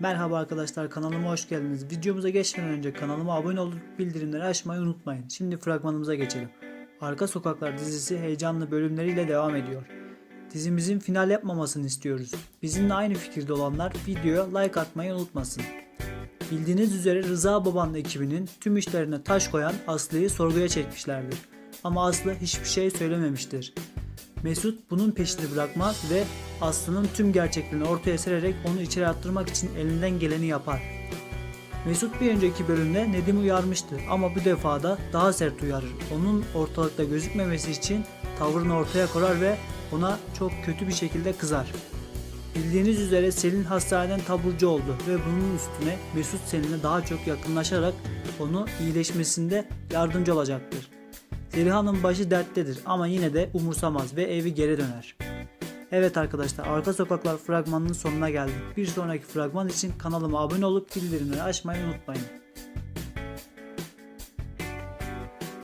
Merhaba arkadaşlar kanalıma hoş geldiniz. Videomuza geçmeden önce kanalıma abone olup bildirimleri açmayı unutmayın. Şimdi fragmanımıza geçelim. Arka Sokaklar dizisi heyecanlı bölümleriyle devam ediyor. Dizimizin final yapmamasını istiyoruz. Bizimle aynı fikirde olanlar videoya like atmayı unutmasın. Bildiğiniz üzere Rıza Baba'nın ekibinin tüm işlerine taş koyan Aslı'yı sorguya çekmişlerdir. Ama Aslı hiçbir şey söylememiştir. Mesut bunun peşini bırakmaz ve Aslı'nın tüm gerçeklerini ortaya sererek onu içeri attırmak için elinden geleni yapar. Mesut bir önceki bölümde Nedim'i uyarmıştı ama bu defa da daha sert uyarır. Onun ortalıkta gözükmemesi için tavrını ortaya koyar ve ona çok kötü bir şekilde kızar. Bildiğiniz üzere Selin hastaneden taburcu oldu ve bunun üstüne Mesut Selin'e daha çok yakınlaşarak onu iyileşmesinde yardımcı olacaktır. Zeliha'nın başı derttedir ama yine de umursamaz ve evi geri döner. Evet arkadaşlar Arka Sokaklar fragmanının sonuna geldik. Bir sonraki fragman için kanalıma abone olup bildirimleri açmayı unutmayın.